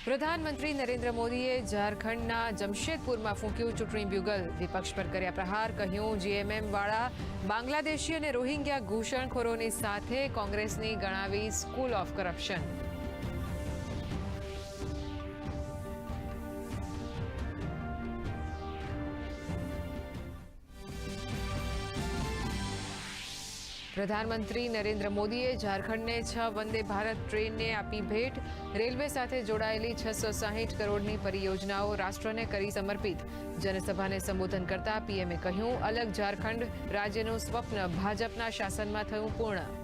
પ્રધાનમંત્રી નરેન્દ્ર મોદીએ ઝારખંડના જમશેદપુરમાં ફૂંક્યું ચૂંટણી બ્યુગલ વિપક્ષ પર કર્યા પ્રહાર, કહ્યું, જીએમએમવાળા બાંગ્લાદેશી અને રોહિંગ્યા ઘૂસણખોરોની સાથે કોંગ્રેસની ગણાવી સ્કૂલ ઓફ કરપ્શન. પ્રધાનમંત્રી નરેન્દ્ર મોદીએ ઝારખંડને છ વંદે ભારત ટ્રેનને આપી ભેટ. રેલવે સાથે જોડાયેલી છસો સાહીઠ કરોડની પરિયોજનાઓ રાષ્ટ્રને કરી સમર્પિત. જનસભાને સંબોધન કરતા પીએમએ કહ્યું, અલગ ઝારખંડ રાજ્યનું સ્વપ્ન ભાજપના શાસનમાં થયું પૂર્ણ.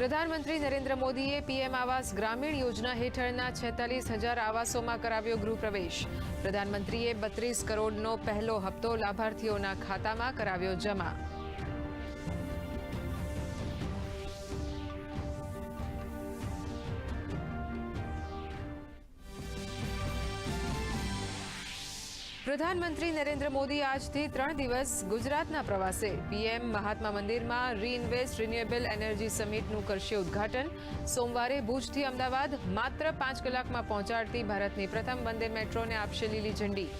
પ્રધાનમંત્રી નરેન્દ્ર મોદીએ પીએમ આવાસ ગ્રામીણ યોજના હેઠળના છેતાલીસ હજાર આવાસોમાં કરાવ્યો ગૃહપ્રવેશ. પ્રધાનમંત્રીએ બત્રીસ કરોડનો પહેલો હપ્તો લાભાર્થીઓના ખાતામાં કરાવ્યો જમા. પ્રધાનમંત્રી નરેન્દ્ર મોદી આજથી ત્રણ દિવસ ગુજરાતના પ્રવાસે. પીએમ મહાત્મા મંદિરમાં રીઇન્વેસ્ટ રિન્યુએબલ એનર્જી સમિટનું કરશે ઉદ્ઘાટન. સોમવારે ભુજથી અમદાવાદ માત્ર પાંચ કલાકમાં પહોંચાડતી ભારતની પ્રથમ વંદે મેટ્રોને આપશે લીલી ઝંડી.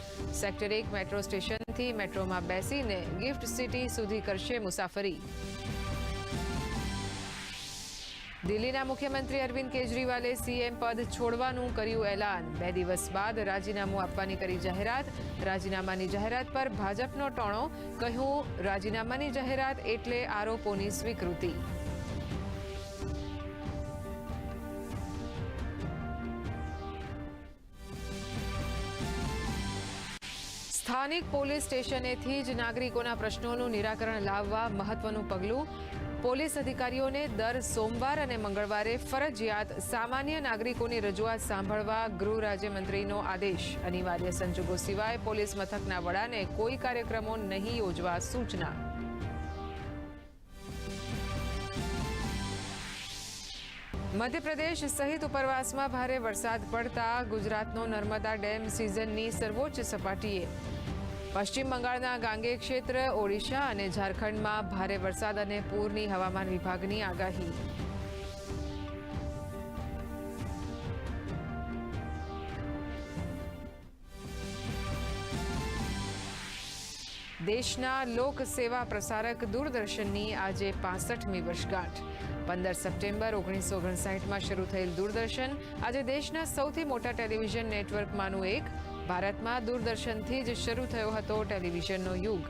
સેક્ટર એક મેટ્રો સ્ટેશનથી મેટ્રોમાં બેસીને ગિફ્ટ સિટી સુધી કરશે મુસાફરી. દિલ્હીના મુખ્યમંત્રી અરવિંદ કેજરીવાલે સીએમ પદ છોડવાનું કર્યું એલાન. બે દિવસ બાદ રાજીનામું આપવાની કરી જાહેરાત. રાજીનામાની જાહેરાત પર ભાજપનો ટોણો, કહ્યું, રાજીનામાની જાહેરાત એટલે આરોપોની સ્વીકૃતિ. સ્થાનિક પોલીસ સ્ટેશનેથી જ નાગરિકોના પ્રશ્નોનું નિરાકરણ લાવવા મહત્વનું પગલું. પોલીસ અધિકારીઓને દર સોમવાર અને મંગળવારે ફરજિયાત સામાન્ય નાગરિકોની રજૂઆત સાંભળવા ગૃહ રાજ્યમંત્રીનો આદેશ. અનિવાર્ય સંજોગો સિવાય પોલીસ મથકના વડાને કોઈ કાર્યક્રમો નહીં યોજવા સૂચના. મધ્યપ્રદેશ સહિત ઉપરવાસમાં ભારે વરસાદ પડતા ગુજરાતનો નર્મદા ડેમ સિઝનની સર્વોચ્ચ સપાટીએ પશ્ચિમ બંગાળના ગાંગે ક્ષેત્ર, ઓડિશા અને ઝારખંડમાં ભારે વરસાદ અને પૂરની હવામાન વિભાગની આગાહી. દેશના લોક સેવા પ્રસારક દૂરદર્શનની આજે પાસઠમી વર્ષગાંઠ. પંદર સપ્ટેમ્બર ઓગણીસો ઓગણસાઠમાં શરૂ થયેલ દૂરદર્શન આજે દેશના સૌથી મોટા ટેલિવિઝન નેટવર્કમાંનું એક ભારતમાં દૂરદર્શનથી જ શરૂ થયો હતો ટેલિવિઝનનો યુગ.